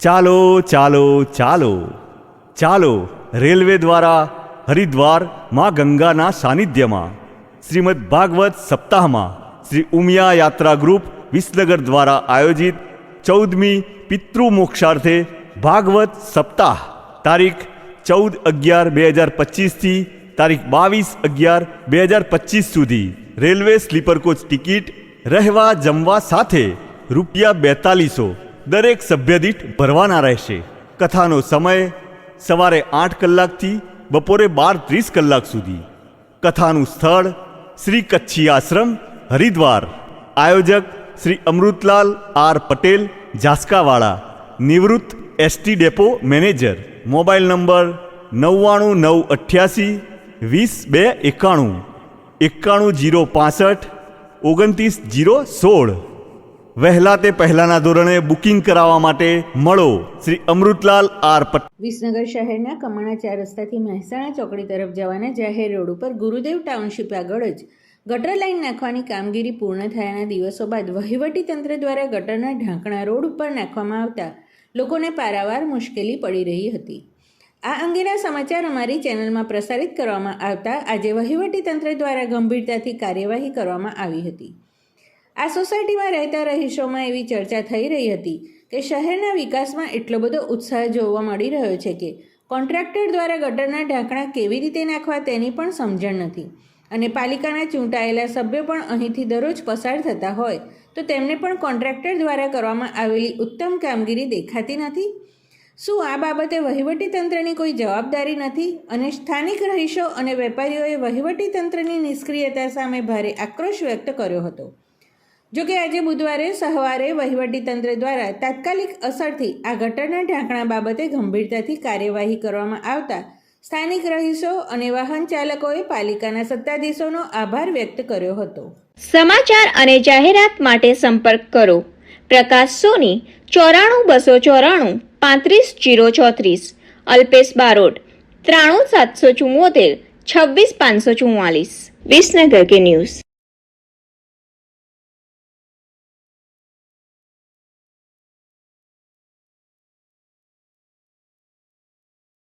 ચાલો ચાલો ચાલો. ચાલો, રેલવે દ્વારા હરિદ્વાર મા ગંગાના સાનિધ્યમાં. શ્રીમદ ભાગવત સપ્તાહમાં શ્રી ઉમિયા યાત્રા ગ્રુપ વિસનગર દ્વારા આયોજિત ચૌદમી પિતૃ મોક્ષાર્થે ભાગવત સપ્તાહ, તારીખ ચૌદ અગિયાર બે હજાર પચીસથી તારીખ બાવીસ અગિયાર બે હજાર પચીસ સુધી. રેલવે સ્લીપર કોચ ટિકિટ રહેવા જમવા સાથે રૂપિયા બેતાલીસો દરેક સભ્ય દીઠ ભરવાના રહેશે. કથાનો સમય સવારે આઠ કલાકથી બપોરે બાર ત્રીસ કલાક સુધી. કથાનું સ્થળ શ્રી કચ્છી આશ્રમ, હરિદ્વાર. આયોજક શ્રી અમૃતલાલ આર પટેલ, ઝાસ્કાવાળા, નિવૃત્ત ST depot manager. Mobile number નવ્વાણું નવ અઠ્યાસી વીસ બે એકાણું. એકાણું જીરો પાસઠ, ઓગણત્રીસ જીરો સોળ. વહેલા તે પહેલાના ધોરણે બુકિંગ કરાવવા માટે મળો શ્રી અમૃતલાલ આર પટેલ વિસનગર શહેરના કમાણા ચાર રસ્તાથી મહેસાણા ચોકડી તરફ જવાના જાહેર રોડ ઉપર ગુરુદેવ ટાઉનશીપ આગળ જ ગટર લાઇન નાખવાની કામગીરી પૂર્ણ થયાના દિવસો બાદ વહીવટી તંત્ર દ્વારા ગટરના ઢાંકણા રોડ ઉપર નાખવામાં આવતા લોકોને પારાવાર મુશ્કેલી પડી રહી હતી. આ અંગેના સમાચાર અમારી ચેનલમાં પ્રસારિત કરવામાં આવતા આજે વહીવટી તંત્ર દ્વારા ગંભીરતાથી કાર્યવાહી કરવામાં આવી હતી. આ સોસાયટીમાં રહેતા રહીશોમાં એવી ચર્ચા થઈ રહી હતી કે શહેરના વિકાસમાં એટલો બધો ઉત્સાહ જોવા મળી રહ્યો છે કે કોન્ટ્રાક્ટર દ્વારા ગટરના ઢાંકણા કેવી રીતે નાખવા તેની પણ સમજણ નથી. અને પાલિકાના ચૂંટાયેલા સભ્યો પણ અહીંથી દરરોજ પસાર થતા હોય, તો તેમને પણ કોન્ટ્રાક્ટર દ્વારા કરવામાં આવેલી ઉત્તમ કામગીરી દેખાતી નથી. શું આ બાબતે વહીવટી તંત્રની કોઈ જવાબદારી નથી? અને સ્થાનિક રહીશો અને વેપારીઓએ વહીવટી તંત્રની નિષ્ક્રિયતા સામે ભારે આક્રોશ વ્યક્ત કર્યો હતો. જોકે આજે બુધવારે સવારે વહીવટી તંત્ર દ્વારા તાત્કાલિક અસરથી આ ગટરના ઢાંકણા બાબતે ગંભીરતાથી કાર્યવાહી કરવામાં આવતા સ્થાનિક રહીશો અને વાહન ચાલકોએ પાલિકાના સત્તાધીશોનો આભાર વ્યક્ત કર્યો હતો. સમાચાર અને જાહેરાત માટે સંપર્ક કરો. પ્રકાશ સોની, ચોરાણું બસો ચોરાણું, પાંત્રીસ જીરો ચોત્રીસ. અલ્પેશ બારોટ, ત્રાણું સાતસો ચુમ્મોતેર છવ્વીસ પાંચસો ચુમ્માલીસ વિસનગર કે ન્યૂઝ.